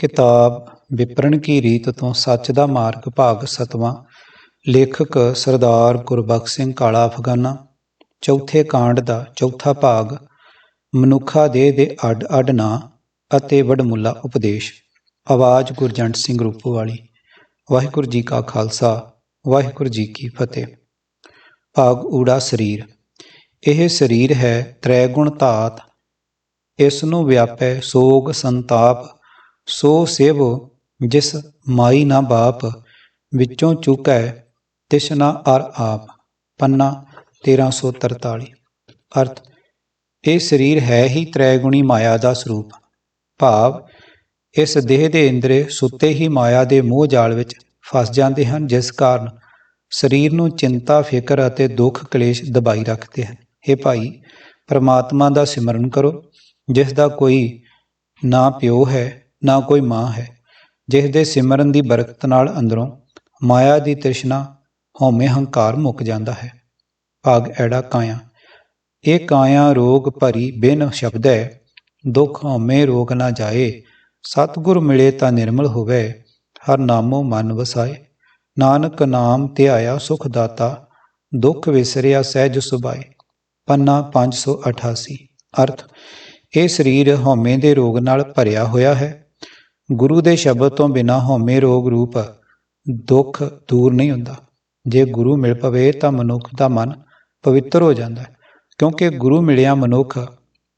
ਕਿਤਾਬ ਵਿਪਰਨ ਕੀ ਰੀਤ ਤੋਂ ਸੱਚ ਦਾ ਮਾਰਗ ਭਾਗ ਸਤਵਾਂ, ਲੇਖਕ ਸਰਦਾਰ ਗੁਰਬਖਸ਼ ਸਿੰਘ ਕਾਲਾ ਅਫਗਾਨਾ, ਚੌਥੇ ਕਾਂਡ ਦਾ ਚੌਥਾ ਭਾਗ, ਮਨੁੱਖਾ ਦੇਹ ਦੇ ਅੱਡ ਅੱਡ ਨਾਂ ਅਤੇ ਵਡਮੁੱਲਾ ਉਪਦੇਸ਼। ਆਵਾਜ਼ ਗੁਰਜੰਟ ਸਿੰਘ ਰੂਪੋ ਵਾਲੀ ਵਾਹਿਗੁਰੂ ਜੀ ਕਾ ਖਾਲਸਾ, ਵਾਹਿਗੁਰੂ ਜੀ ਕੀ ਫਤਿਹ। ਭਾਗ ਊੜਾ ਸਰੀਰ। ਇਹ ਸਰੀਰ ਹੈ ਤ੍ਰੈ ਗੁਣ ਧਾਤ, ਇਸ ਨੂੰ ਵਿਆਪੈ ਸੋਗ ਸੰਤਾਪ ਸੋ ਸੇਵ, ਜਿਸ ਮਾਈ ਨਾ ਬਾਪ, ਵਿੱਚੋਂ ਚੁਕੈ ਤਿਸਨਾ ਅਰ ਆਪ। ਪੰਨਾ 1343 ਅਰਥ, ਇਹ ਸਰੀਰ ਹੈ ਹੀ ਤ੍ਰੈਗੁਣੀ ਮਾਇਆ ਦਾ ਸਰੂਪ। ਭਾਵ, ਇਸ ਦੇਹ ਦੇ ਇੰਦਰੇ ਸੁੱਤੇ ਹੀ ਮਾਇਆ ਦੇ ਮੋਹ ਜਾਲ ਵਿੱਚ ਫਸ ਜਾਂਦੇ ਹਨ, ਜਿਸ ਕਾਰਨ ਸਰੀਰ ਨੂੰ ਚਿੰਤਾ, ਫਿਕਰ ਅਤੇ ਦੁੱਖ ਕਲੇਸ਼ ਦਬਾਈ ਰੱਖਦੇ ਹਨ। हे ਭਾਈ, ਪਰਮਾਤਮਾ ਦਾ ਸਿਮਰਨ ਕਰੋ, ਜਿਸ ਦਾ ਕੋਈ ਨਾ ਪਿਓ ਹੈ ਨਾ ਕੋਈ ਮਾਂ ਹੈ। ਜਿਸ ਦੇ ਸਿਮਰਨ ਦੀ ਬਰਕਤ ਨਾਲ ਅੰਦਰੋਂ ਮਾਇਆ ਦੀ ਤ੍ਰਿਸ਼ਨਾ ਹਉਮੈ ਹੰਕਾਰ ਮੁੱਕ ਜਾਂਦਾ ਹੈ। ਭਾਗ ਐੜਾ ਕਾਇਆ। ਇਹ ਕਾਇਆ ਰੋਗ ਭਰੀ ਬਿਨ ਸ਼ਬਦੈ ਦੁਖ ਹਉਮੈ ਰੋਗ ਨਾ ਜਾਏ। ਸਤਿਗੁਰ ਮਿਲੇ ਤਾਂ ਨਿਰਮਲ ਹੋਵੇ। ਹਰ ਨਾਮੋ ਮਨ ਵਸਾਏ। ਨਾਨਕ ਨਾਮ ਧਿਆਇਆ ਸੁਖ ਦਾਤਾ। ਦੁਖ ਵਿਸਰਿਆ ਸਹਿਜ ਸੁਭਾਏ। ਪੰਨਾ 588 ਅਰਥ, ਇਹ ਸਰੀਰ ਹਉਮੈ ਦੇ ਰੋਗ ਨਾਲ ਭਰਿਆ ਹੋਇਆ ਹੈ। ਗੁਰੂ ਦੇ ਸ਼ਬਦ ਤੋਂ ਬਿਨਾ ਹਉਮੈ ਰੋਗ ਰੂਪ ਦੁੱਖ ਦੂਰ ਨਹੀਂ ਹੁੰਦਾ। ਜੇ ਗੁਰੂ ਮਿਲ ਪਵੇ ਤਾਂ ਮਨੁੱਖ ਦਾ ਮਨ ਪਵਿੱਤਰ ਹੋ ਜਾਂਦਾ ਹੈ, ਕਿਉਂਕਿ ਗੁਰੂ ਮਿਲਿਆ ਮਨੁੱਖ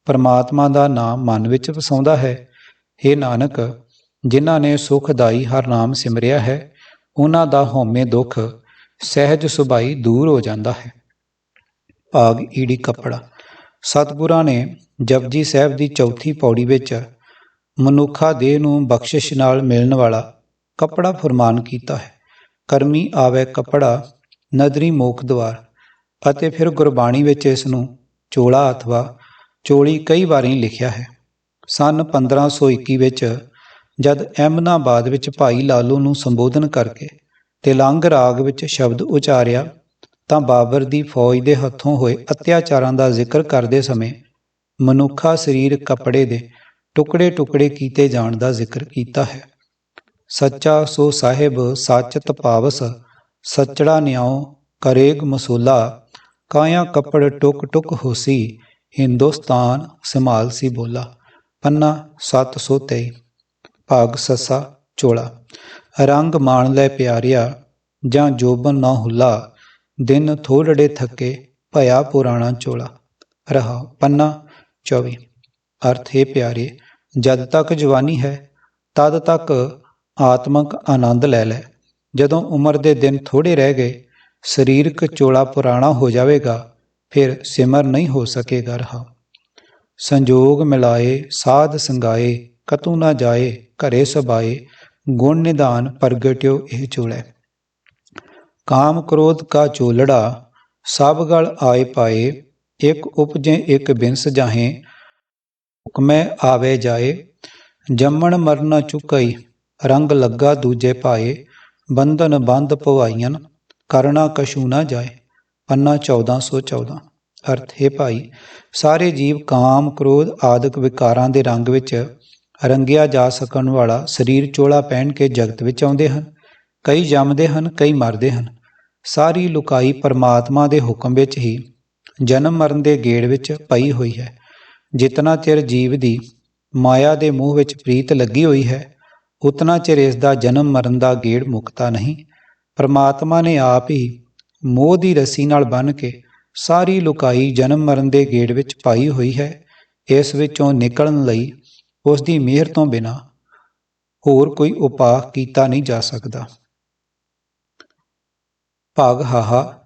ਪਰਮਾਤਮਾ ਦਾ ਨਾਮ ਮਨ ਵਿੱਚ ਵਸਾਉਂਦਾ ਹੈ। हे ਨਾਨਕ, ਜਿਨ੍ਹਾਂ ਨੇ ਸੁਖਦਾਈ ਹਰ ਨਾਮ ਸਿਮਰਿਆ ਹੈ, ਉਹਨਾਂ ਦਾ ਹਉਮੈ ਦੁੱਖ ਸਹਿਜ ਸੁਭਾਈ ਦੂਰ ਹੋ ਜਾਂਦਾ ਹੈ। ਭਾਗ ਈੜੀ ਕੱਪੜਾ। ਸਤਿਗੁਰਾਂ ਨੇ ਜਪਜੀ ਸਾਹਿਬ ਦੀ ਚੌਥੀ ਪੌੜੀ ਵਿੱਚ ਮਨੁੱਖਾ ਦੇਹ ਨੂੰ ਬਖਸ਼ਿਸ਼ ਨਾਲ ਮਿਲਣ ਵਾਲਾ ਕੱਪੜਾ ਫਰਮਾਨ ਕੀਤਾ ਹੈ। ਕਰਮੀ ਆਵੇ ਕੱਪੜਾ, ਨਦਰੀ ਮੋਖ ਦਵਾਰ, ਅਤੇ ਫਿਰ ਗੁਰਬਾਣੀ ਵਿੱਚ ਇਸ ਨੂੰ ਚੋਲਾ ਅਥਵਾ ਚੋਲੀ ਕਈ ਵਾਰੀ ਲਿਖਿਆ ਹੈ। ਸਨ 1521 ਵਿੱਚ ਜਦ ਅਹਿਮਦਾਬਾਦ ਵਿੱਚ ਭਾਈ ਲਾਲੂ ਨੂੰ ਸੰਬੋਧਨ ਕਰਕੇ ਤਿਲੰਗ ਰਾਗ ਵਿੱਚ ਸ਼ਬਦ ਉਚਾਰਿਆ, ਤਾਂ ਬਾਬਰ ਦੀ ਫੌਜ ਦੇ ਹੱਥੋਂ ਹੋਏ ਅਤਿਆਚਾਰਾਂ ਦਾ ਜ਼ਿਕਰ ਕਰਦੇ ਸਮੇਂ ਮਨੁੱਖਾ ਸਰੀਰ ਕੱਪੜੇ ਦੇ ਟੁਕੜੇ ਟੁਕੜੇ ਕੀਤੇ ਜਾਣ ਦਾ ਜ਼ਿਕਰ ਕੀਤਾ ਹੈ। ਸੱਚਾ ਸੋ ਸਾਹਿਬ ਸੱਚ ਤਪਾਵਸ ਸੱਚੜਾ ਨਿਆਉ ਕਰੇਗ ਮਸੂਲਾ, ਕਾਇਆ ਕੱਪੜ ਟੁਕ ਟੁਕ ਹੋਸੀ, ਹਿੰਦੁਸਤਾਨ ਸੰਭਾਲ ਸੀ ਬੋਲਾ। ਪੰਨਾ 723 ਭਾਗ ਸੱਸਾ ਚੋਲਾ। ਰੰਗ ਮਾਣ ਲੈ ਪਿਆਰਿਆ, ਜਾਂ ਜੋਬਨ ਨਾ ਹੁਲਾ, ਦਿਨ ਥੋੜੜੇ ਥੱਕੇ ਭਇਆ ਪੁਰਾਣਾ ਚੋਲਾ। ਰਹਾ ਪੰਨਾ 24 ਅਰਥ ਹੈ ਪਿਆਰੇ ਜਦ ਤੱਕ ਜਵਾਨੀ ਹੈ, ਤਦ ਤੱਕ ਆਤਮਕ ਆਨੰਦ ਲੈ ਲੈ। ਜਦੋਂ ਉਮਰ ਦੇ ਦਿਨ ਥੋੜੇ ਰਹਿ ਗਏ ਸਰੀਰਕ ਚੋਲਾ ਪੁਰਾਣਾ ਹੋ ਜਾਵੇਗਾ, ਫਿਰ ਸਿਮਰ ਨਹੀਂ ਹੋ ਸਕੇਗਾ ਰਹਾ। ਸੰਜੋਗ ਮਿਲਾਏ, ਸਾਧ ਸੰਗਾਏ, ਕਤੂ ਨਾ ਜਾਏ, ਘਰੇ ਸਬਾਏ ਗੁਣ ਨਿਦਾਨ ਪ੍ਰਗਟਿਓ ਇਹ ਚੋਲੇ। ਕਾਮ ਕ੍ਰੋਧ ਕਾ ਚੋਲੜਾ, ਸਭ ਗਲ ਆਏ ਪਾਏ, ਇੱਕ ਉਪਜੇ ਇੱਕ ਬਿਨਸ ਜਾਹੇ ਹੁਕਮੈ ਆਵੇ ਜਾਏ, ਜੰਮਣ ਮਰਨ ਚੁਕਈ, ਰੰਗ ਲੱਗਾ ਦੂਜੇ ਪਾਏ, ਬੰਧਨ ਬੰਧ ਪਵਾਈਆਂ ਕਰਨਾ ਕਛੂ ਨਾ ਜਾਏ। ਪੰਨਾ 1414 ਅਰਥ, ਹੈ ਭਾਈ, ਸਾਰੇ ਜੀਵ ਕਾਮ ਕ੍ਰੋਧ ਆਦਿਕ ਵਿਕਾਰਾਂ ਦੇ ਰੰਗ ਵਿੱਚ ਰੰਗਿਆ ਜਾ ਸਕਣ ਵਾਲਾ ਸਰੀਰ ਚੋਲਾ ਪਹਿਨ ਕੇ ਜਗਤ ਵਿੱਚ ਆਉਂਦੇ ਹਨ। ਕਈ ਜੰਮਦੇ ਹਨ, ਕਈ ਮਰਦੇ ਹਨ। ਸਾਰੀ ਲੁਕਾਈ ਪਰਮਾਤਮਾ ਦੇ ਹੁਕਮ ਵਿੱਚ ਹੀ ਜਨਮ ਮਰਨ ਦੇ ਗੇੜ ਵਿੱਚ ਪਈ ਹੋਈ ਹੈ। ਜਿਤਨਾ ਚਿਰ ਜੀਵ ਦੀ ਮਾਇਆ ਦੇ ਮੂਹ ਵਿੱਚ ਪ੍ਰੀਤ ਲੱਗੀ ਹੋਈ ਹੈ, ਉਤਨਾ ਚਿਰ ਇਸ ਦਾ ਜਨਮ ਮਰਨ ਦਾ ਗੇੜ ਮੁਕਤਾ ਨਹੀਂ। ਪਰਮਾਤਮਾ ਨੇ ਆਪ ਹੀ ਮੋਹ ਦੀ ਰੱਸੀ ਨਾਲ ਬੰਨ ਕੇ ਸਾਰੀ ਲੁਕਾਈ ਜਨਮ ਮਰਨ ਦੇ ਗੇੜ ਵਿੱਚ ਪਾਈ ਹੋਈ ਹੈ। ਇਸ ਵਿੱਚੋਂ ਨਿਕਲਣ ਲਈ ਉਸ ਦੀ ਮਿਹਰ ਤੋਂ ਬਿਨਾ ਹੋਰ ਕੋਈ ਉਪਾਅ ਕੀਤਾ ਨਹੀਂ ਜਾ ਸਕਦਾ। ਭਾਗ ਹਾਹਾ,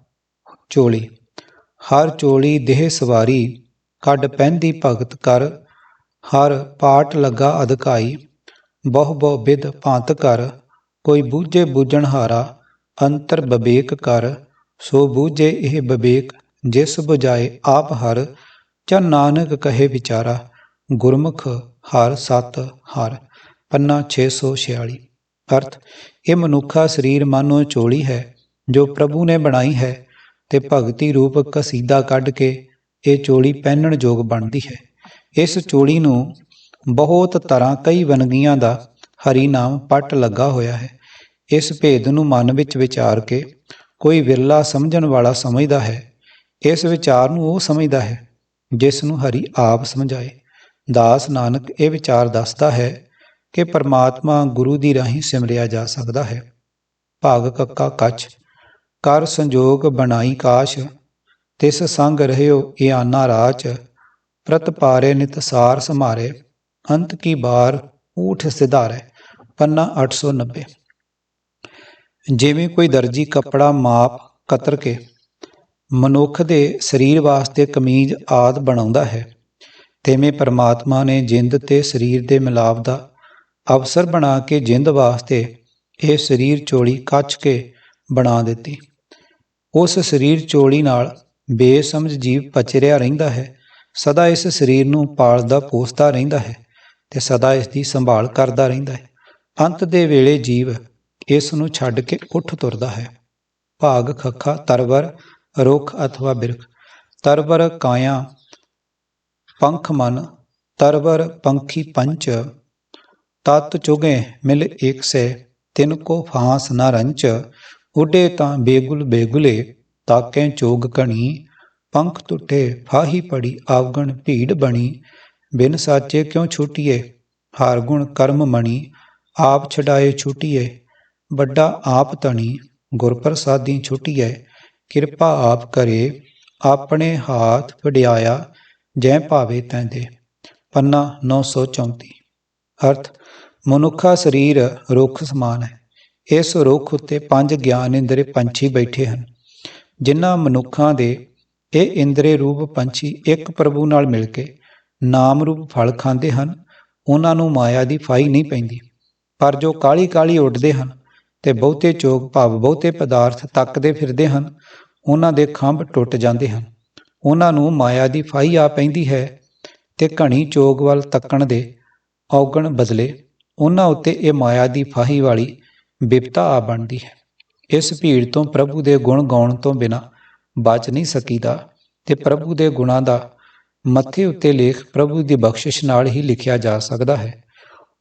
ਚੋਲੀ। ਹਰ ਚੋਲੀ ਦੇਹ ਸਵਾਰੀ ਕੱਢ ਪੈਂਦੀ ਭਗਤ ਕਰ। ਹਰ ਪਾਠ ਲੱਗਾ ਅਧਿਕਾਈ, ਬਹੁ ਬਹੁ ਬਿਦ ਭਾਂਤ ਕਰ। ਕੋਈ ਬੂਝੇ ਬੂਝਣ ਹਾਰਾ, ਅੰਤਰ ਬਵੇਕ ਕਰ। ਸੋ ਬੂਝੇ ਇਹ ਬਵੇਕ ਜਿਸ 부ਜਾਏ ਆਪ ਹਰ। ਚਨ ਨਾਨਕ ਕਹੇ ਵਿਚਾਰਾ, ਗੁਰਮੁਖ ਹਰ ਸਤ ਹਰ। ਪੰਨਾ 646 ਅਰਥ, ਇਹ ਮਨੁੱਖਾ ਸਰੀਰ ਮਾਨੋ ਚੋਲੀ ਹੈ, ਜੋ ਪ੍ਰਭੂ ਨੇ ਬਣਾਈ ਹੈ, ਤੇ ਭਗਤੀ ਰੂਪ ਕਸੀਦਾ ਕੱਢ ਕੇ ਇਹ ਚੋਲੀ ਪਹਿਨਣ ਯੋਗ ਬਣਦੀ ਹੈ। ਇਸ ਚੋਲੀ ਨੂੰ ਬਹੁਤ ਤਰ੍ਹਾਂ ਕਈ ਵੰਨਗੀਆਂ ਦਾ ਹਰੀ ਨਾਮ ਪੱਟ ਲੱਗਾ ਹੋਇਆ ਹੈ। ਇਸ ਭੇਦ ਨੂੰ ਮਨ ਵਿੱਚ ਵਿਚਾਰ ਕੇ ਕੋਈ ਵਿਰਲਾ ਸਮਝਣ ਵਾਲਾ ਸਮਝਦਾ ਹੈ। ਇਸ ਵਿਚਾਰ ਨੂੰ ਉਹ ਸਮਝਦਾ ਹੈ ਜਿਸ ਨੂੰ ਹਰੀ ਆਪ ਸਮਝਾਏ। ਦਾਸ ਨਾਨਕ ਇਹ ਵਿਚਾਰ ਦੱਸਦਾ ਹੈ ਕਿ ਪਰਮਾਤਮਾ ਗੁਰੂ ਦੀ ਰਾਹੀਂ ਸਿਮਰਿਆ ਜਾ ਸਕਦਾ ਹੈ। ਭਾਗ ਕੱਕਾ ਕੱਚ ਕਰ ਸੰਜੋਗ ਬਣਾਈ ਕਾਸ਼ ਤਿਸ ਸੰਗ ਰਹਿਓ ਇਆਨਾ ਰਾਚ, ਪ੍ਰਤ ਪਾਰੇ ਨਿਤ ਸਾਰ ਸਮਾਰੇ ਅੰਤ ਕੀ ਬਾਰ ਊਠ ਸਿਧਾਰੇ। ਪੰਨਾ 890 ਜਿਵੇਂ ਕੋਈ ਦਰਜੀ ਕੱਪੜਾ ਮਾਪ ਕਤਰ ਕੇ, ਮਨੁੱਖ ਦੇ ਸਰੀਰ ਵਾਸਤੇ ਕਮੀਜ਼ ਆਦ ਬਣਾਉਂਦਾ ਹੈ, ਤਿਵੇਂ ਪਰਮਾਤਮਾ ਨੇ ਜਿੰਦ ਤੇ ਸਰੀਰ ਦੇ ਮਿਲਾਪ ਦਾ ਅਵਸਰ ਬਣਾ ਕੇ ਜਿੰਦ ਵਾਸਤੇ ਇਹ ਸਰੀਰ ਚੋਲੀ ਕੱਚ ਕੇ ਬਣਾ ਦਿੱਤੀ। ਉਸ ਸਰੀਰ ਚੋਲੀ ਨਾਲ ਬੇਸਮਝ ਜੀਵ ਪਚਰਿਆ ਰਹਿੰਦਾ ਹੈ। ਸਦਾ ਇਸ ਸਰੀਰ ਨੂੰ ਪਾਲਦਾ ਪੋਸਦਾ ਰਹਿੰਦਾ ਹੈ ਤੇ ਸਦਾ ਇਸ ਦੀ ਸੰਭਾਲ ਕਰਦਾ ਰਹਿੰਦਾ ਹੈ। ਅੰਤ ਦੇ ਵੇਲੇ ਜੀਵ ਇਸ ਨੂੰ ਛੱਡ ਕੇ ਉੱਠ ਤੁਰਦਾ ਹੈ। ਭਾਗ, ਖੱਖਾ, ਤਰਵਰ, ਰੁੱਖ ਅਥਵਾ ਬਿਰਖ। ਤਰਵਰ ਕਾਇਆ, ਪੰਖ ਮਨ। ਤਰਵਰ ਪੰਖੀ ਪੰਚ। ਤਤ ਚੁਗੇ ਮਿਲ ਏਕ ਸੇ ਤਿਨ ਕੋ ਫਾਂਸ ਨਾ ਰੰਚ। ਉਡੇ ਤਾਂ ਬੇਗੁਲ ਬੇਗੁਲੇ। ਤਾਕੇ ਚੋਗ ਕਣੀ ਪੰਖ ਟੁੱਟੇ ਫਾਹੀ ਪੜੀ, ਆਵਗਣ ਭੀੜ ਬਣੀ। ਬਿਨ ਸਾਚੇ ਕਿਉ ਛੁਟੀਏ? ਹਾਰ ਗੁਣ ਕਰਮ ਮਣੀ, ਆਪ ਛਡਾਏ ਛੁਟੀਏ। ਵੱਡਾ ਆਪ ਤਣੀ ਗੁਰ ਪ੍ਰਸਾਦੀ ਛੁਟੀਏ ਕਿਰਪਾ ਆਪ ਕਰੇ, ਆਪਣੇ ਹਾਥ ਵਡਿਆਇਆ, ਜੈ ਭਾਵੇ ਤੈਂ ਦੇ ਪੰਨਾ 934 ਅਰਥ, ਮਨੁੱਖਾ ਸਰੀਰ ਰੁੱਖ ਸਮਾਨ ਹੈ। ਇਸ ਰੁੱਖ ਉੱਤੇ ਪੰਜ ਗਿਆਨ ਇੰਦਰੇ ਪੰਛੀ ਬੈਠੇ ਹਨ। ਜਿਨ੍ਹਾਂ ਮਨੁੱਖਾਂ ਦੇ ਇਹ ਇੰਦਰੇ ਰੂਪ ਪੰਛੀ ਇੱਕ ਪ੍ਰਭੂ ਨਾਲ ਮਿਲ ਕੇ ਨਾਮ ਰੂਪ ਫਲ ਖਾਂਦੇ ਹਨ, ਉਹਨਾਂ ਨੂੰ ਮਾਇਆ ਦੀ ਫਾਈ ਨਹੀਂ ਪੈਂਦੀ। ਪਰ ਜੋ ਕਾਲੀ ਕਾਲੀ ਉੱਡਦੇ ਹਨ ਤੇ ਬਹੁਤੇ ਚੋਗ ਭਾਵ ਬਹੁਤੇ ਪਦਾਰਥ ਤੱਕਦੇ ਫਿਰਦੇ ਹਨ, ਉਹਨਾਂ ਦੇ ਖੰਭ ਟੁੱਟ ਜਾਂਦੇ ਹਨ। ਉਹਨਾਂ ਨੂੰ ਮਾਇਆ ਦੀ ਫਾਈ ਆ ਪੈਂਦੀ ਹੈ ਤੇ ਘਣੀ ਚੋਗ ਵੱਲ ਤੱਕਣ ਦੇ ਔਗਣ ਬਦਲੇ ਉਹਨਾਂ ਉੱਤੇ ਇਹ ਮਾਇਆ ਦੀ ਫਾਹੀ ਵਾਲੀ ਬਿਪਤਾ ਆ ਬਣਦੀ ਹੈ। ਇਸ ਭੀੜ ਤੋਂ ਪ੍ਰਭੂ ਦੇ ਗੁਣ ਗਾਉਣ ਤੋਂ ਬਿਨਾ ਬਚ ਨਹੀਂ ਸਕੀਦਾ ਤੇ ਪ੍ਰਭੂ ਦੇ ਗੁਣਾਂ ਦਾ ਮੱਥੇ ਉੱਤੇ ਲੇਖ ਪ੍ਰਭੂ ਦੀ ਬਖਸ਼ਿਸ਼ ਨਾਲ ਹੀ ਲਿਖਿਆ ਜਾ ਸਕਦਾ ਹੈ।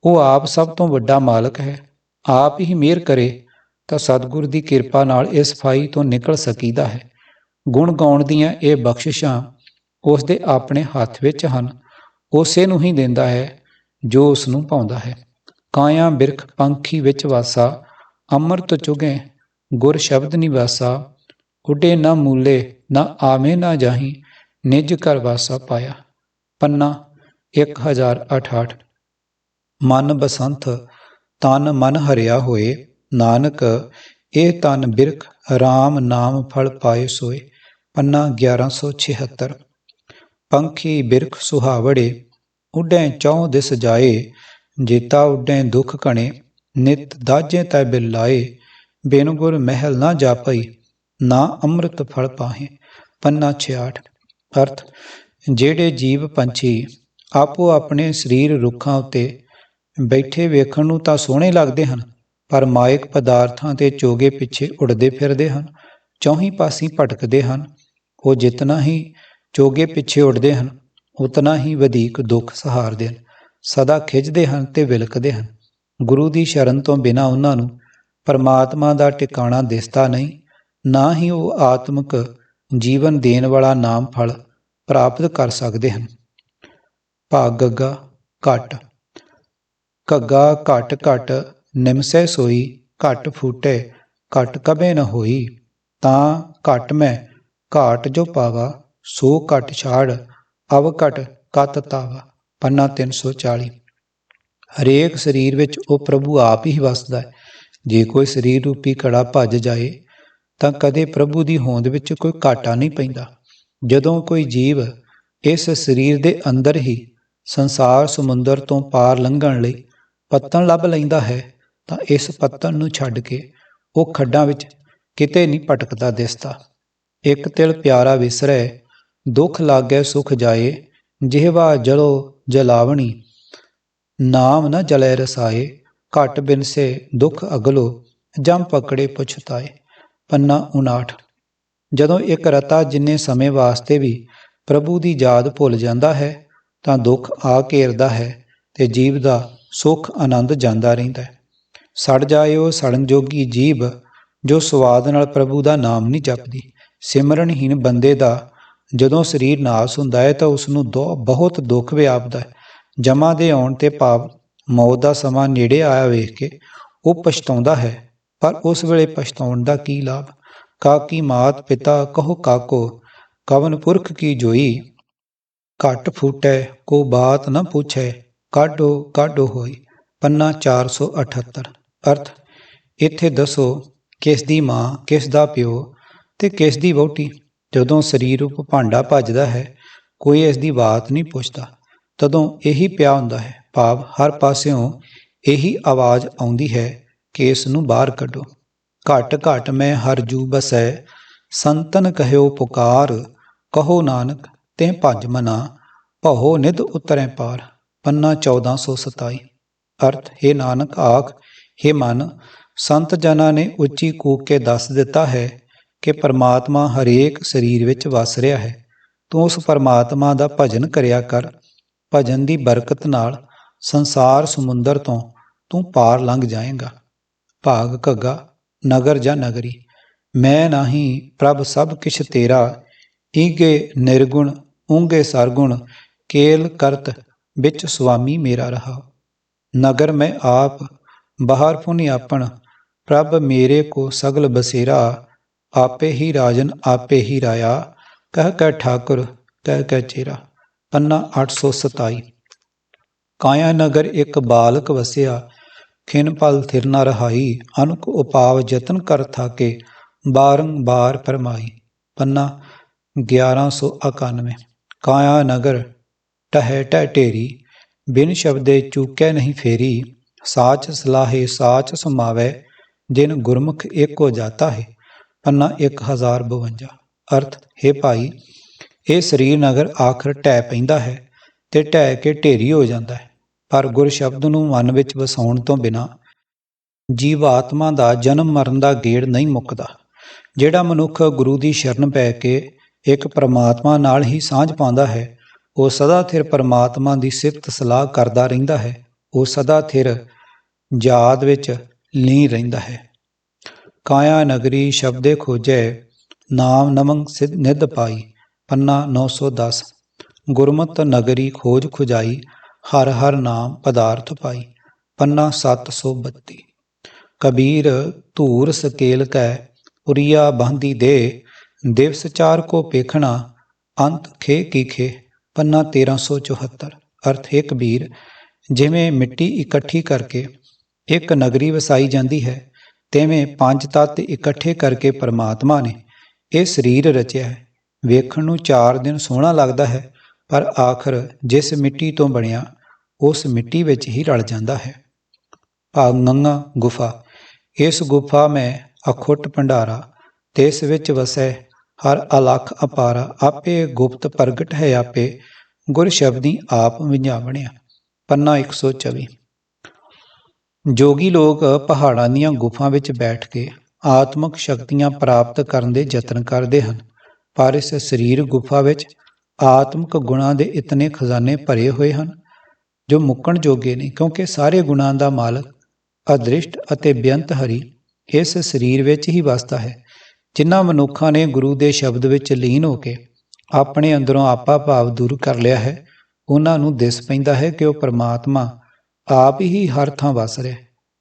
ਉਹ ਆਪ ਸਭ ਤੋਂ ਵੱਡਾ ਮਾਲਕ ਹੈ। ਆਪ ਹੀ ਮਿਹਰ ਕਰੇ ਤਾਂ ਸਤਿਗੁਰ ਦੀ ਕਿਰਪਾ ਨਾਲ ਇਸ ਫਾਈ ਤੋਂ ਨਿਕਲ ਸਕੀਦਾ ਹੈ। ਗੁਣ ਗਾਉਣ ਦੀਆਂ ਇਹ ਬਖਸ਼ਿਸ਼ਾਂ ਉਸ ਦੇ ਆਪਣੇ ਹੱਥ ਵਿੱਚ ਹਨ। ਉਸੇ ਨੂੰ ਹੀ ਦਿੰਦਾ ਹੈ ਜੋ ਉਸ ਨੂੰ ਪਾਉਂਦਾ ਹੈ। ਕਾਇਆ ਬਿਰਖ ਪੰਖੀ ਵਿੱਚ ਵਾਸਾ ਅੰਮ੍ਰਿਤ ਚੁਗੇ ਗੁਰ ਸ਼ਬਦ ਨਿਵਾਸਾ, ਉਡੇ ਨਾ ਮੂਲੇ, ਨਾ ਆਵੇਂ ਨਾ ਜਾਹੀ, ਨਿਜ ਘਰ ਵਾਸਾ ਪਾਇਆ। ਪੰਨਾ 1068 ਮਨ ਬਸੰਤ, ਤਨ ਮਨ ਹਰਿਆ ਹੋਏ, ਨਾਨਕ, ਇਹ ਤਨ ਬਿਰਖ RAM ਨਾਮ ਫਲ ਪਾਏ ਸੋਏ। ਪੰਨਾ 1176 ਪੰਖੀ ਬਿਰਖ ਸੁਹਾਵੜੇ, ਉੱਡੈ ਚੌ ਦਿਸ ਜਾਏ। ਜੀਤਾ ਉੱਡੈ ਦੁਖ ਕਣੇ ਨਿਤ ਦਾਜੇ ਤੈ ਬਿਲਾਏ ਬਿਨ ਮਹਿਲ ਨਾ ਜਾ ਪਈ, ਨਾ ਅੰਮ੍ਰਿਤ ਫਲ ਪਾਹੇ। ਪੰਨਾ 68 ਅਰਥ, ਜਿਹੜੇ ਜੀਵ ਪੰਛੀ ਆਪੋ ਆਪਣੇ ਸਰੀਰ ਰੁੱਖਾਂ ਉੱਤੇ ਬੈਠੇ ਵੇਖਣ ਨੂੰ ਤਾਂ ਸੋਹਣੇ ਲੱਗਦੇ ਹਨ, ਪਰ ਮਾਇਕ ਪਦਾਰਥਾਂ ਤੇ ਚੋਗੇ ਪਿੱਛੇ ਉੱਡਦੇ ਫਿਰਦੇ ਹਨ, ਚੌਹੀਂ ਪਾਸੀਂ ਭਟਕਦੇ ਹਨ। ਉਹ ਜਿਤਨਾ ਹੀ ਚੋਗੇ ਪਿੱਛੇ ਉੱਡਦੇ ਹਨ, ਉਤਨਾ ਹੀ ਵਧੇਕ ਦੁੱਖ ਸਹਾਰਦੇ ਹਨ। ਸਦਾ ਖਿੱਚਦੇ ਹਨ ਤੇ ਵਿਲਕਦੇ ਹਨ। ਗੁਰੂ ਦੀ ਸ਼ਰਨ ਤੋਂ ਬਿਨਾ ਉਹਨਾਂ ਨੂੰ ਪਰਮਾਤਮਾ ਦਾ ਟਿਕਾਣਾ ਦਿਸਦਾ ਨਹੀਂ, ਨਾ ਹੀ ਉਹ ਆਤਮਿਕ ਜੀਵਨ ਦੇਣ ਵਾਲਾ ਨਾਮ ਫਲ ਪ੍ਰਾਪਤ ਕਰ ਸਕਦੇ ਹਨ। ਭਾਗ ਗੱਗਾ, ਘਟ। ਘੱਗਾ, ਘਟ ਘਟ, ਨਿਮਸੈ ਸੋਈ, ਘਟ ਫੂਟੇ, ਘਟ ਕਬੇ ਨ ਹੋਈ, ਤਾਂ ਘਟ ਮੈਂ, ਘਾਟ ਜੋ ਪਾਵਾ, ਸੋ ਘਟ ਛਾੜ, ਅਵ ਘਟ ਕਤ ਤਾਵਾ। ਪੰਨਾ 340 ਹਰੇਕ ਸਰੀਰ ਵਿੱਚ ਉਹ ਪ੍ਰਭੂ ਆਪ ਹੀ ਵਸਦਾ ਹੈ। ਜੇ ਕੋਈ ਸਰੀਰ ਰੂਪੀ ਕੜਾ ਭੱਜ ਜਾਏ, ਤਾਂ ਕਦੇ ਪ੍ਰਭੂ ਦੀ ਹੋਂਦ ਵਿੱਚ ਕੋਈ ਘਾਟਾ ਨਹੀਂ ਪੈਂਦਾ। ਜਦੋਂ ਕੋਈ ਜੀਵ ਇਸ ਸਰੀਰ ਦੇ ਅੰਦਰ ਹੀ ਸੰਸਾਰ ਸਮੁੰਦਰ ਤੋਂ ਪਾਰ ਲੰਘਣ ਲਈ ਪੱਤਣ ਲੱਭ ਲੈਂਦਾ ਹੈ, ਤਾਂ ਇਸ ਪੱਤਣ ਨੂੰ ਛੱਡ ਕੇ ਉਹ ਖੱਡਾਂ ਵਿੱਚ ਕਿਤੇ ਨਹੀਂ ਭਟਕਦਾ ਦਿਸਦਾ। ਇੱਕ ਤਿਲ ਪਿਆਰਾ ਵਿਸਰੈ, ਦੁੱਖ ਲਾਗੇ ਸੁਖ ਜਾਏ, ਜਿਹਵਾ ਜਲੋ ਜਲਾਵਣੀ, ਨਾਮ ਨਾ ਜਲੇ ਰਸਾਏ ਘਟ ਬਿਨਸੇ ਦੁੱਖ ਅਗਲੋ, ਜਮ ਪਕੜੇ ਪੁਛਤਾਏ। ਪੰਨਾ 59 ਜਦੋਂ ਇੱਕ ਰਤਾ ਜਿੰਨੇ ਸਮੇਂ ਵਾਸਤੇ ਵੀ ਪ੍ਰਭੂ ਦੀ ਯਾਦ ਭੁੱਲ ਜਾਂਦਾ ਹੈ, ਤਾਂ ਦੁੱਖ ਆ ਘੇਰਦਾ ਹੈ ਤੇ ਜੀਵ ਦਾ ਸੁਖ ਆਨੰਦ ਜਾਂਦਾ ਰਹਿੰਦਾ ਹੈ। ਸੜ ਜਾਏ ਉਹ ਸੜਨ ਜੋਗੀ ਜੀਬ ਜੋ ਸਵਾਦ ਨਾਲ ਪ੍ਰਭੂ ਦਾ ਨਾਮ ਨਹੀਂ ਜਪਦੀ। ਸਿਮਰਨਹੀਨ ਬੰਦੇ ਦਾ ਜਦੋਂ ਸਰੀਰ ਨਾਸ ਹੁੰਦਾ ਹੈ ਤਾਂ ਉਸ ਨੂੰ ਦੋ ਬਹੁਤ ਦੁੱਖ ਵਿਆਪਦਾ ਹੈ। ਜਮਾ ਦੇ ਆਉਣ ਤੇ ਭਾਵ ਮੌਤ ਦਾ ਸਮਾਂ ਨੇੜੇ ਆਇਆ ਵੇਖ ਕੇ ਉਹ ਪਛਤਾਉਂਦਾ ਹੈ, ਪਰ ਉਸ ਵੇਲੇ ਪਛਤਾਉਣ ਦਾ ਕੀ ਲਾਭ? ਕਾਕੀ ਮਾਤ ਪਿਤਾ ਕਹੋ ਕਾਕੋ, ਕਵਨ ਪੁਰਖ ਕੀ ਜੋਈ? ਘਟ ਫੂਟੈ, ਕੋ ਬਾਤ ਨ ਪੁੱਛੈ, ਕਾਢੋ ਕਾਢੋ ਹੋਈ, ਪੰਨਾ 478 ਅਰਥ, ਇੱਥੇ ਦੱਸੋ, ਕਿਸ ਦੀ ਮਾਂ, ਕਿਸ ਦਾ ਪਿਓ ਤੇ ਕਿਸ ਦੀ ਵਹੁਟੀ? ਜਦੋਂ ਸਰੀਰ ਉਪ ਭਾਂਡਾ ਭੱਜਦਾ ਹੈ, ਕੋਈ ਇਸ ਦੀ ਬਾਤ ਨਹੀਂ ਪੁੱਛਦਾ, ਤਦੋਂ ਇਹੀ ਪਿਆ ਹੁੰਦਾ ਹੈ। ਭਾਵ ਹਰ ਪਾਸਿਓਂ ਇਹੀ ਆਵਾਜ਼ ਆਉਂਦੀ ਹੈ ਕਿ ਇਸ ਨੂੰ ਬਾਹਰ ਕੱਢੋ। ਘਟ ਘਟ ਮੈਂ ਹਰ ਜੂ ਬਸੈ, ਸੰਤਨ ਕਹਿਓ ਪੁਕਾਰ, ਕਹੋ ਨਾਨਕ ਤੇ ਭਜ ਮਨਾ, ਭਉ ਨਿਧ ਉਤਰੈ ਪਾਰ, ਪੰਨਾ 1427 ਅਰਥ, ਹੈ ਨਾਨਕ ਆਖ, ਹੈ ਮਨ, ਸੰਤ ਜਨਾਂ ਨੇ ਉੱਚੀ ਕੂਕ ਕੇ ਦੱਸ ਦਿੱਤਾ ਹੈ ਕਿ ਪਰਮਾਤਮਾ ਹਰੇਕ ਸਰੀਰ ਵਿੱਚ ਵਸ ਰਿਹਾ ਹੈ। ਤੂੰ ਉਸ ਪਰਮਾਤਮਾ ਦਾ ਭਜਨ ਕਰਿਆ ਕਰ। ਭਜਨ ਦੀ ਬਰਕਤ ਨਾਲ ਸੰਸਾਰ ਸਮੁੰਦਰ ਤੋਂ ਤੂੰ ਪਾਰ ਲੰਘ ਜਾਏਗਾ। ਭਾਗ ਘੱਗਾ, ਨਗਰ ਜਾਂ ਨਗਰੀ, ਮੈਂ ਨਾਹੀ ਪ੍ਰਭ ਸਭ ਕਿਛ ਤੇਰਾ। ਈਗੇ ਨਿਰਗੁਣ ਉਂਗੇ ਸਰਗੁਣ, ਕੇਲ ਕਰਤ ਵਿੱਚ ਸੁਆਮੀ ਮੇਰਾ ਰਹਾ। ਨਗਰ ਮੈਂ ਆਪ, ਬਾਹਰ ਪੁਨਿ ਆਪਣ, ਪ੍ਰਭ ਮੇਰੇ ਕੋ ਸਗਲ ਬਸੇਰਾ। ਆਪੇ ਹੀ ਰਾਜਨ, ਆਪੇ ਹੀ ਰਾਇਆ। ਕਹਿ ਕਹਿ ਠਾਕੁਰ, ਕਹਿ ਕਹਿ ਚੇਰਾ। ਪੰਨਾ 827 ਕਾਇਆ ਨਗਰ ਇੱਕ ਬਾਲਕ ਵਸਿਆ, ਖਿਨ ਪਲ ਥਿਰ ਨ ਰਹਾਈ, ਅਨੁਕ ਉਪਾਵ ਯਤਨ ਕਰ ਥਾਕੇ ਬਾਰੰਬਾਰ ਫਰਮਾਈ। ਪੰਨਾ 1191 ਕਾਇਆ ਨਗਰ, ਟਹਿ ਟਹਿ ਢੇਰੀ, ਬਿਨ ਸ਼ਬਦੇ ਚੂਕੈ ਨਹੀਂ ਫੇਰੀ, ਸਾਚ ਸਲਾਹੇ ਸਾਚ ਸਮਾਵੈ, ਜਿਨ ਗੁਰਮੁਖ ਇੱਕ ਹੋ ਜਾਤਾ ਹੈ। ਪੰਨਾ 1052 ਅਰਥ, ਹੈ ਭਾਈ, ਇਹ ਸਰੀਰ ਨਗਰ ਆਖਰ ਟਹਿ ਪੈਂਦਾ ਹੈ ਤੇ ਢਹਿ ਕੇ ਢੇਰੀ ਹੋ ਜਾਂਦਾ ਹੈ। ਪਰ ਗੁਰ ਸ਼ਬਦ ਨੂੰ ਮਨ ਵਿੱਚ ਵਸਾਉਣ ਤੋਂ ਬਿਨਾ ਜੀਵਾਤਮਾ ਦਾ ਜਨਮ ਮਰਨ ਦਾ ਗੇੜ ਨਹੀਂ ਮੁੱਕਦਾ, ਜਿਹੜਾ ਮਨੁੱਖ ਗੁਰੂ ਦੀ ਸ਼ਰਨ ਪੈ ਕੇ ਇੱਕ ਪਰਮਾਤਮਾ ਨਾਲ ਹੀ ਸਾਂਝ ਪਾਉਂਦਾ ਹੈ, ਉਹ ਸਦਾ ਥਿਰ ਪਰਮਾਤਮਾ ਦੀ ਸਿਫਤ ਸਲਾਹ ਕਰਦਾ ਰਹਿੰਦਾ ਹੈ, ਉਹ ਸਦਾ ਥਿਰ ਯਾਦ ਵਿੱਚ ਲੀਨ ਰਹਿੰਦਾ ਹੈ। ਕਾਇਆ ਨਗਰੀ ਸ਼ਬਦੇ ਖੋਜੈ, ਨਾਮ ਨਮੰ ਸਿਧ ਨਿਧ ਪਾਈ, ਪੰਨਾ 910 ਗੁਰਮਤ ਨਗਰੀ ਖੋਜ ਖੁਜਾਈ ਹਰ ਹਰ ਨਾਮ ਪਦਾਰਥ ਪਾਈ। ਪੰਨਾ 732 ਕਬੀਰ ਧੂਰ ਸਕੇਲ ਕੈ ਉਰੀਆ ਬਾਂਦੀ ਦੇ। ਦਿਵਸ ਚਾਰ ਕੋ ਪੇਖਣਾ, ਅੰਤ ਖੇ ਕੀ ਖੇ। ਪੰਨਾ 1374 ਅਰਥ ਹੈ ਕਬੀਰ, ਜਿਵੇਂ ਮਿੱਟੀ ਇਕੱਠੀ ਕਰਕੇ, ਇੱਕ ਨਗਰੀ ਵਸਾਈ ਜਾਂਦੀ ਹੈ, ਤਿਵੇਂ ਪੰਜ ਤੱਤ ਇਕੱਠੇ ਕਰਕੇ ਪਰਮਾਤਮਾ ਨੇ। ਇਹ ਸਰੀਰ ਰਚਿਆ ਹੈ। ਵੇਖਣ ਨੂੰ ਚਾਰ ਦਿਨ ਸੋਹਣਾ ਲੱਗਦਾ ਹੈ, ਪਰ ਆਖਰ ਜਿਸ ਮਿੱਟੀ ਤੋਂ ਬਣਿਆ ਉਸ ਮਿੱਟੀ ਵਿੱਚ ਹੀ ਰਲ ਜਾਂਦਾ ਹੈ। ਭਾਗ ਨੰਗਾ, ਗੁਫਾ। ਇਸ ਗੁਫਾ ਮੈਂ ਅਖੁੱਟ ਭੰਡਾਰਾ ਇਸ ਵਿੱਚ ਵਸੈ। ਹਰ ਅਲਖ ਅਪਾਰਾ ਆਪੇ ਗੁਪਤ ਪ੍ਰਗਟ ਹੈ ਆਪੇ। ਗੁਰ ਸ਼ਬਦੀ ਆਪ ਵਿਝਾਵਣਿਆ। ਪੰਨਾ 124 ਜੋਗੀ ਲੋਕ ਪਹਾੜਾਂ ਦੀਆਂ ਗੁਫਾਂ ਵਿੱਚ ਬੈਠ ਕੇ ਆਤਮਿਕ ਸ਼ਕਤੀਆਂ ਪ੍ਰਾਪਤ ਕਰਨ ਦੇ ਯਤਨ ਕਰਦੇ ਹਨ। ਪਰ ਇਸ ਸਰੀਰ ਗੁਫਾ ਵਿੱਚ ਆਤਮਿਕ ਗੁਣਾਂ ਦੇ ਇਤਨੇ ਖਜ਼ਾਨੇ ਭਰੇ ਹੋਏ ਹਨ ਜੋ ਮੁੱਕਣ ਜੋਗੇ ਨੇ, ਕਿਉਂਕਿ ਸਾਰੇ ਗੁਣਾਂ ਦਾ ਮਾਲਕ ਅਦ੍ਰਿਸ਼ਟ ਅਤੇ ਬੇਅੰਤ ਹਰੀ ਇਸ ਸਰੀਰ ਵਿੱਚ ਹੀ ਵਸਦਾ ਹੈ। ਜਿਨ੍ਹਾਂ ਮਨੁੱਖਾਂ ਨੇ ਗੁਰੂ ਦੇ ਸ਼ਬਦ ਵਿੱਚ ਲੀਨ ਹੋ ਕੇ ਆਪਣੇ ਅੰਦਰੋਂ ਆਪਾ ਭਾਵ ਦੂਰ ਕਰ ਲਿਆ ਹੈ, ਉਹਨਾਂ ਨੂੰ ਦਿਸ ਪੈਂਦਾ ਹੈ ਕਿ ਉਹ ਪਰਮਾਤਮਾ ਆਪ ਹੀ ਹਰ ਥਾਂ ਵਸ ਰਿਹਾ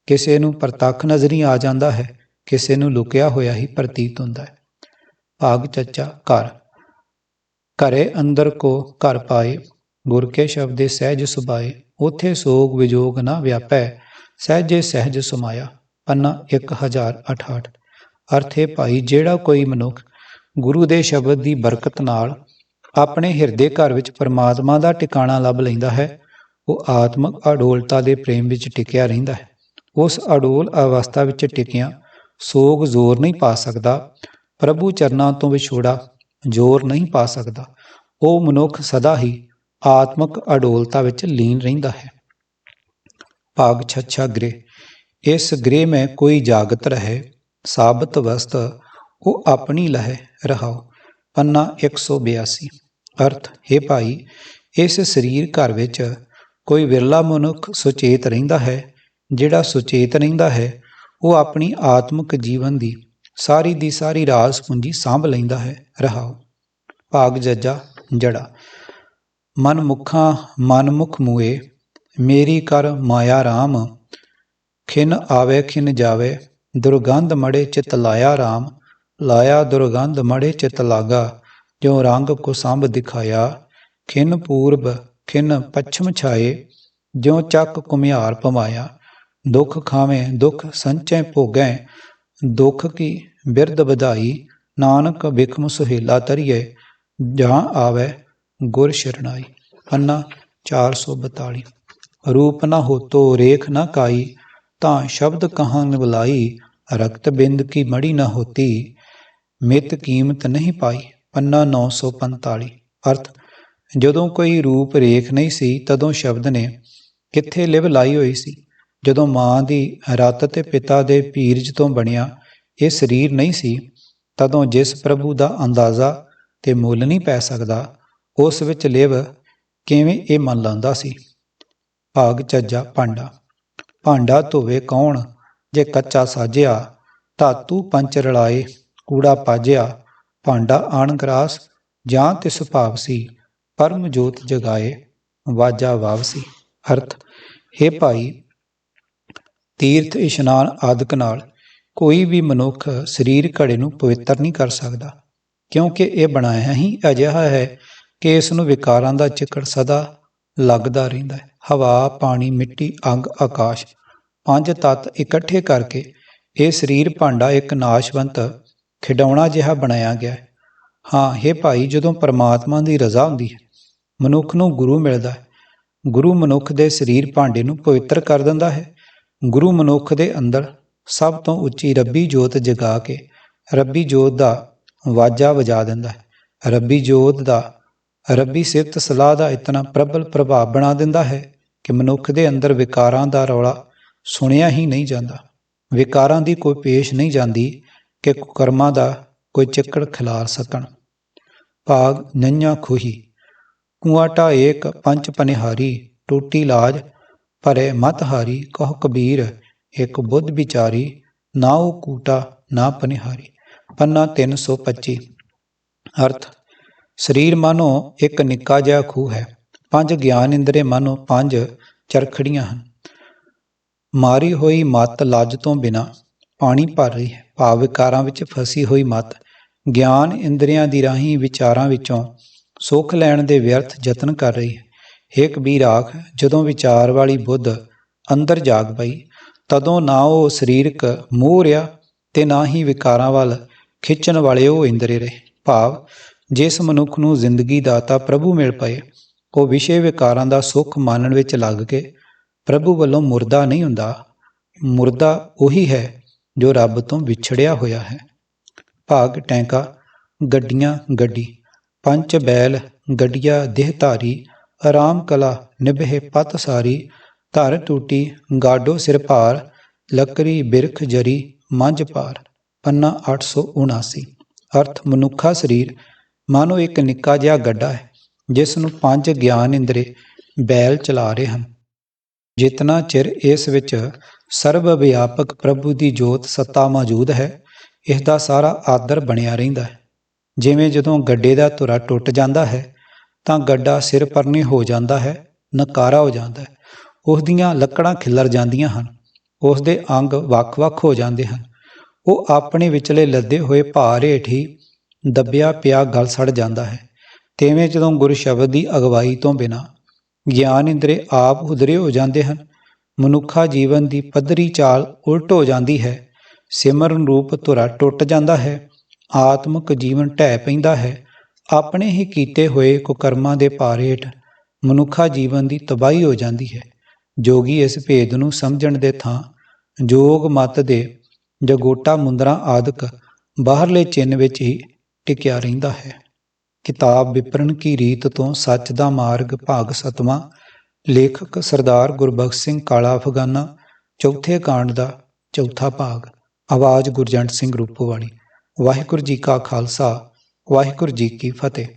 ਕਿਸੇ ਨੂੰ ਪ੍ਰਤੱਖ ਨਜ਼ਰੀ ਆ ਜਾਂਦਾ ਹੈ, ਕਿਸੇ ਨੂੰ ਲੁਕਿਆ ਹੋਇਆ ਹੀ ਪ੍ਰਤੀਤ ਹੁੰਦਾ ਹੈ। ਭਾਗ ਚੱਚਾ ਘਰ। ਘਰੇ ਅੰਦਰ ਕੋ ਘਰ ਪਾਏ ਗੁਰ ਕੇ ਸ਼ਬਦੇ ਸਹਿਜ ਸੁਭਾਏ, ਉਥੇ ਸੋਗ ਵਿਜੋਗ ਨਾ ਵਿਆਪੈ, ਸਹਿਜੇ ਸਹਿਜ ਸਮਾਇਆ, ਪੰਨਾ 1068 ਅਰਥੇ ਭਾਈ, ਜਿਹੜਾ ਕੋਈ ਮਨੁੱਖ ਗੁਰੂ ਦੇ ਸ਼ਬਦ ਦੀ ਬਰਕਤ ਨਾਲ ਆਪਣੇ ਹਿਰਦੇ ਘਰ ਵਿੱਚ ਪਰਮਾਤਮਾ ਦਾ ਟਿਕਾਣਾ ਲੱਭ ਲੈਂਦਾ ਹੈ, ਉਹ ਆਤਮਕ ਅਡੋਲਤਾ ਦੇ ਪ੍ਰੇਮ ਵਿੱਚ ਟਿਕਿਆ ਰਹਿੰਦਾ ਹੈ। ਉਸ ਅਡੋਲ ਅਵਸਥਾ ਵਿੱਚ ਟਿਕਿਆ, ਸੋਗ ਜ਼ੋਰ ਨਹੀਂ ਪਾ ਸਕਦਾ, ਪ੍ਰਭੂ ਚਰਨਾਂ ਤੋਂ ਵਿਛੋੜਾ ਜ਼ੋਰ ਨਹੀਂ ਪਾ ਸਕਦਾ। ਉਹ ਮਨੁੱਖ ਸਦਾ ਹੀ ਆਤਮਕ ਅਡੋਲਤਾ ਵਿੱਚ ਲੀਨ ਰਹਿੰਦਾ ਹੈ। ਭਾਗ ਛੱਛਾ ਗ੍ਰਹਿ। ਇਸ ਗ੍ਰਹਿ ਮੈਂ ਕੋਈ ਜਾਗਤ ਰਹੇ, ਸਾਬਤ ਵਸਤ, ਉਹ ਆਪਣੀ ਲਹਿ ਰਹਾਓ। ਪੰਨਾ 182 ਅਰਥ, ਹੈ ਭਾਈ, ਇਸ ਸਰੀਰ ਘਰ ਵਿੱਚ ਕੋਈ ਵਿਰਲਾ ਮਨੁੱਖ ਸੁਚੇਤ ਰਹਿੰਦਾ ਹੈ, ਜਿਹੜਾ ਸੁਚੇਤ ਰਹਿੰਦਾ ਹੈ, ਉਹ ਆਪਣੀ ਆਤਮਿਕ ਜੀਵਨ ਦੀ ਸਾਰੀ ਦੀ ਸਾਰੀ ਰਾਸ ਪੂੰਜੀ ਸਾਂਭ ਲੈਂਦਾ ਹੈ, ਰਹਾਓ। ਭਾਗ ਜੱਜਾ, ਜੜਾ। ਮਨ ਮੁਖਾਂ ਮਨ ਮੁਖ ਮੂਏ, ਮੇਰੀ ਕਰ ਮਾਇਆ RAM ਖਿਨ ਆਵੇ ਖਿਨ ਜਾਵੇ, ਦੁਰਗੰਧ ਮੜੇ ਚਿਤ ਲਾਇਆ RAM ਲਾਇਆ ਦੁਰਗੰਧ ਮੜੇ ਚਿਤ ਲਾਗਾ ਜੋ ਰੰਗ ਕੋ ਸੰਭ ਦਿਖਾਇਆ। ਖਿਨ ਪੂਰਬ, ਖਿਨ ਪੱਛਮ ਛਾਏ, ਜਿਉ ਚੱਕ ਕੁਮਿਆਰ ਪਮਾਇਆ ਦੁਖ ਖਾਵੇਂ, ਦੁਖ ਸੰਚੈ ਭੋਗੈ, ਦੁਖ ਕੀ ਬਿਰਦ ਵਧਾਈ। ਨਾਨਕ ਬਿਖਮ ਸੁਹੇਲਾ ਤਰੀਏ ਜਾਂ ਆਵੇ ਗੁਰ ਸ਼ਰਣਾਈ। ਅੰਨਾ 442 ਰੂਪ ਨਾ ਹੋਤੋ ਰੇਖ ਨਾ ਕਾਈ, ਤਾਂ ਸ਼ਬਦ ਕਹਾਂ ਬੁਲਾਈ ਰਕਤ ਬਿੰਦ ਕੀ ਮੜੀ ਨਾ ਹੋਤੀ, ਮਿਤ ਕੀਮਤ ਨਹੀਂ ਪਾਈ। ਪੰਨਾ 945 ਅਰਥ, ਜਦੋਂ ਕੋਈ ਰੂਪ ਰੇਖ ਨਹੀਂ ਸੀ, ਤਦੋਂ ਸ਼ਬਦ ਨੇ ਕਿੱਥੇ ਲਿਵ ਲਾਈ ਹੋਈ ਸੀ? ਜਦੋਂ ਮਾਂ ਦੀ ਰਤ ਤੇ ਪਿਤਾ ਦੇ ਪੀਰਜ ਤੋਂ ਬਣਿਆ ਇਹ ਸਰੀਰ ਨਹੀਂ ਸੀ, ਤਦੋਂ ਜਿਸ ਪ੍ਰਭੂ ਦਾ ਅੰਦਾਜ਼ਾ ਤੇ ਮੁੱਲ ਨਹੀਂ ਪੈ ਸਕਦਾ ਉਸ ਵਿੱਚ ਲਿਵ ਕਿਵੇਂ ਇਹ ਮੰਨ ਲਾਂਦਾ ਸੀ? ਭਾਗ ਚੱਜਾ ਭਾਂਡਾ। ਭਾਂਡਾ ਧੋਵੇ ਕੌਣ? ਜੇ ਕੱਚਾ ਸਾਜਿਆ ਧਾਤੂ ਪੰਚ ਰਲਾਏ, ਕੂੜਾ ਪਾਜਿਆ, ਭਾਂਡਾ ਆਣ ਗਰਾਸ, ਜਾਂ ਤਿਸ ਭਾਵ ਸੀ ਪਰਮ ਜੋਤ ਜਗਾਏ, ਵਾਜਾ ਵਾਵਸੀ ਅਰਥ, ਹੈ ਭਾਈ, ਤੀਰਥ ਇਸ਼ਨਾਨ ਆਦਿਕ ਨਾਲ ਕੋਈ ਵੀ ਮਨੁੱਖ ਸਰੀਰ ਘੜੇ ਨੂੰ ਪਵਿੱਤਰ ਨਹੀਂ ਕਰ ਸਕਦਾ, ਕਿਉਂਕਿ ਇਹ ਬਣਾਇਆ ਹੀ ਅਜਿਹਾ ਹੈ ਕਿ ਇਸ ਨੂੰ ਵਿਕਾਰਾਂ ਦਾ ਚਿੱਕੜ ਸਦਾ ਲੱਗਦਾ ਰਹਿੰਦਾ ਹੈ। ਹਵਾ, ਪਾਣੀ, ਮਿੱਟੀ, ਅੰਗ, ਆਕਾਸ਼ ਪੰਜ ਤੱਤ ਇਕੱਠੇ ਕਰਕੇ ਇਹ ਸਰੀਰ ਭਾਂਡਾ ਇੱਕ ਨਾਸ਼ਵੰਤ ਖਿਡੌਣਾ ਜਿਹਾ ਬਣਾਇਆ ਗਿਆ ਹੈ। ਹਾਂ ਇਹ ਭਾਈ, ਜਦੋਂ ਪਰਮਾਤਮਾ ਦੀ ਰਜ਼ਾ ਹੁੰਦੀ ਹੈ, ਮਨੁੱਖ ਨੂੰ ਗੁਰੂ ਮਿਲਦਾ ਹੈ। ਗੁਰੂ ਮਨੁੱਖ ਦੇ ਸਰੀਰ ਭਾਂਡੇ ਨੂੰ ਪਵਿੱਤਰ ਕਰ ਦਿੰਦਾ ਹੈ। ਗੁਰੂ ਮਨੁੱਖ ਦੇ ਅੰਦਰ ਸਭ ਤੋਂ ਉੱਚੀ ਰੱਬੀ ਜੋਤ ਜਗਾ ਕੇ ਰੱਬੀ ਜੋਤ ਦਾ ਵਾਜਾ ਵਜਾ ਦਿੰਦਾ ਹੈ। ਰੱਬੀ ਜੋਤ ਦਾ ਰੱਬੀ ਸਿਫਤ ਸਲਾਹ ਦਾ ਇਤਨਾ ਪ੍ਰਬਲ ਪ੍ਰਭਾਵ ਬਣਾ ਦਿੰਦਾ ਹੈ ਕਿ ਮਨੁੱਖ ਦੇ ਅੰਦਰ ਵਿਕਾਰਾਂ ਦਾ ਰੌਲਾ ਸੁਣਿਆ ਹੀ ਨਹੀਂ ਜਾਂਦਾ। ਵਿਕਾਰਾਂ ਦੀ ਕੋਈ ਪੇਸ਼ ਨਹੀਂ ਜਾਂਦੀ ਕਿ ਕਰਮਾਂ ਦਾ ਕੋਈ ਚੱਕੜ ਖਿਲਾਰ ਸਕਣ। ਭਾਗ ਨੰਨਾ ਖੁਹੀ। ਕੁਆਟਾ ਏਕ ਪੰਜ ਪਨਿਹਾਰੀ, ਟੂਟੀ ਲਾਜ ਭਰੇ ਮਤਹਾਰੀ ਕਹ ਕਬੀਰ ਇੱਕ ਬੁੱਧ ਵਿਚਾਰੀ, ਨਾ ਉਹ ਕੂਟਾ ਨਾ ਪਨਿਹਾਰੀ। ਪੰਨਾ 325 ਅਰਥ ਸਰੀਰ ਮਾਨੋ ਇੱਕ ਨਿੱਕਾ ਜਿਹਾ ਖੂਹ ਹੈ। ਪੰਜ ਗਿਆਨ ਇੰਦਰੇ ਮਾਨੋ ਪੰਜ ਚਰਖੜੀਆਂ ਹਨ। ਮਾਰੀ ਹੋਈ ਮਤ ਲੱਜ ਤੋਂ ਬਿਨਾ ਪਾਣੀ ਭਰ ਰਹੀ ਹੈ। ਭਾਵ ਵਿਕਾਰਾਂ ਵਿੱਚ ਫਸੀ ਹੋਈ ਮਤ ਗਿਆਨ ਇੰਦਰੀਆਂ ਦੀ ਰਾਹੀਂ ਵਿਚਾਰਾਂ ਵਿੱਚੋਂ ਸੁੱਖ ਲੈਣ ਦੇ ਵਿਅਰਥ ਯਤਨ ਕਰ ਰਹੀ ਹੈ। ਹੇ ਕਬੀਰ ਆਖ, ਜਦੋਂ ਵਿਚਾਰ ਵਾਲੀ ਬੁੱਧ ਅੰਦਰ ਜਾਗ ਪਈ, ਤਦੋਂ ਨਾ ਉਹ ਸਰੀਰਕ ਮੋਹ ਰਿਹਾ ਤੇ ਨਾ ਹੀ ਵਿਕਾਰਾਂ ਵੱਲ ਖਿੱਚਣ ਵਾਲੇ ਉਹ ਇੰਦਰੇ ਰਹੇ। ਭਾਵ ਜਿਸ ਮਨੁੱਖ ਨੂੰ ਜ਼ਿੰਦਗੀ ਦਾਤਾ ਪ੍ਰਭੂ ਮਿਲ ਪਏ, ਉਹ ਵਿਸ਼ੇ ਵਿਕਾਰਾਂ ਦਾ ਸੁੱਖ ਮਾਨਣ ਵਿੱਚ ਲੱਗ ਕੇ ਪ੍ਰਭੂ ਵੱਲੋਂ ਮੁਰਦਾ ਨਹੀਂ ਹੁੰਦਾ। ਮੁਰਦਾ ਉਹੀ ਹੈ ਜੋ ਰੱਬ ਤੋਂ ਵਿਛੜਿਆ ਹੋਇਆ ਹੈ। ਭਾਗ ਟੈਂਕਾ, ਗੱਡੀਆਂ, ਗੱਡੀ, ਪੰਜ ਬੈਲ, ਗੱਡੀਆਂ ਦੇਹ ਧਾਰੀ ਆਰਾਮ ਕਲਾ, ਨਿਭੇ ਪਤ ਸਾਰੀ, ਧਰ ਟੂਟੀ, ਗਾਡੋ ਸਿਰ ਭਾਰ, ਲੱਕਰੀ, ਬਿਰਖ ਜਰੀ, ਮੰਝ ਪਾਰ, ਪੰਨਾ 879 ਅਰਥ ਮਨੁੱਖਾ ਸਰੀਰ ਮਾਨੋ ਇੱਕ ਨਿੱਕਾ ਜਿਹਾ ਗੱਡਾ ਹੈ, ਜਿਸ ਨੂੰ ਪੰਜ ਗਿਆਨ ਇੰਦਰੇ ਬੈਲ ਚਲਾ ਰਹੇ ਹਨ। ਜਿਤਨਾ ਚਿਰ ਇਸ ਵਿੱਚ ਸਰਬ ਵਿਆਪਕ ਪ੍ਰਭੂ ਦੀ ਜੋਤ ਸੱਤਾ ਮੌਜੂਦ ਹੈ ਇਸ ਦਾ ਸਾਰਾ ਆਦਰ ਬਣਿਆ ਰਹਿੰਦਾ ਹੈ। ਜਿਵੇਂ ਜਦੋਂ ਗੱਡੇ ਦਾ ਧੁਰਾ ਟੁੱਟ ਜਾਂਦਾ ਹੈ, ਤਾਂ ਗੱਡਾ ਸਿਰ ਪਰਨੇ ਹੋ ਜਾਂਦਾ ਹੈ, ਨਕਾਰਾ ਹੋ ਜਾਂਦਾ ਹੈ। ਉਸ ਦੀਆਂ ਲੱਕੜਾਂ ਖਿਲਰ ਜਾਂਦੀਆਂ ਹਨ ਉਸ ਦੇ ਅੰਗ ਵੱਖ-ਵੱਖ ਹੋ ਜਾਂਦੇ ਹਨ। ਉਹ ਆਪਣੇ ਵਿਚਲੇ ਲੱਦੇ ਹੋਏ ਭਾਰ ਹੇਠ ਹੀ ਦੱਬਿਆ ਪਿਆ ਗਲ ਸੜ ਜਾਂਦਾ ਹੈ। ਤੇਵੇਂ ਜਦੋਂ ਗੁਰ ਸ਼ਬਦ ਦੀ ਅਗਵਾਈ ਤੋਂ ਬਿਨਾ ਗਿਆਨ ਇੰਦਰੇ ਆਪ ਉਧਰੇ ਹੋ ਜਾਂਦੇ ਹਨ, ਮਨੁੱਖਾ ਜੀਵਨ ਦੀ ਪੱਧਰੀ ਚਾਲ ਉਲਟ ਹੋ ਜਾਂਦੀ ਹੈ। ਸਿਮਰਨ ਰੂਪ ਧੁਰਾ ਟੁੱਟ ਜਾਂਦਾ ਹੈ, ਆਤਮਿਕ ਜੀਵਨ ਢਹਿ ਪੈਂਦਾ ਹੈ। ਆਪਣੇ ਹੀ ਕੀਤੇ ਹੋਏ ਕੁਕਰਮਾਂ ਦੇ ਭਾਰ ਹੇਠ ਮਨੁੱਖਾ ਜੀਵਨ ਦੀ ਤਬਾਹੀ ਹੋ ਜਾਂਦੀ ਹੈ। ਜੋਗੀ ਇਸ ਭੇਦ ਨੂੰ ਸਮਝਣ ਦੇ ਥਾਂ ਜੋਗ ਮਤ ਦੇ ਜਗੋਟਾ ਮੁੰਦਰਾ ਆਦਿਕ ਬਾਹਰਲੇ ਚਿੰਨ ਵਿੱਚ ਹੀ ਟਿਕਿਆ ਰਹਿੰਦਾ ਹੈ? ਕਿਤਾਬ ਵਿਪਰਨ ਕੀ ਰੀਤ ਤੋਂ ਸੱਚ ਦਾ ਮਾਰਗ ਭਾਗ ਸਤਵਾਂ, ਲੇਖਕ ਸਰਦਾਰ ਗੁਰਬਖਸ਼ ਸਿੰਘ ਕਾਲਾ ਅਫਗਾਨਾ, ਚੌਥੇ ਕਾਂਡ ਦਾ ਚੌਥਾ ਭਾਗ, ਆਵਾਜ਼ ਗੁਰਜੰਟ ਸਿੰਘ ਰੂਪੋਵਾਲੀ। ਵਾਹਿਗੁਰੂ ਜੀ ਕਾ ਖਾਲਸਾ, ਵਾਹਿਗੁਰੂ ਜੀ ਕੀ ਫਤਿਹ।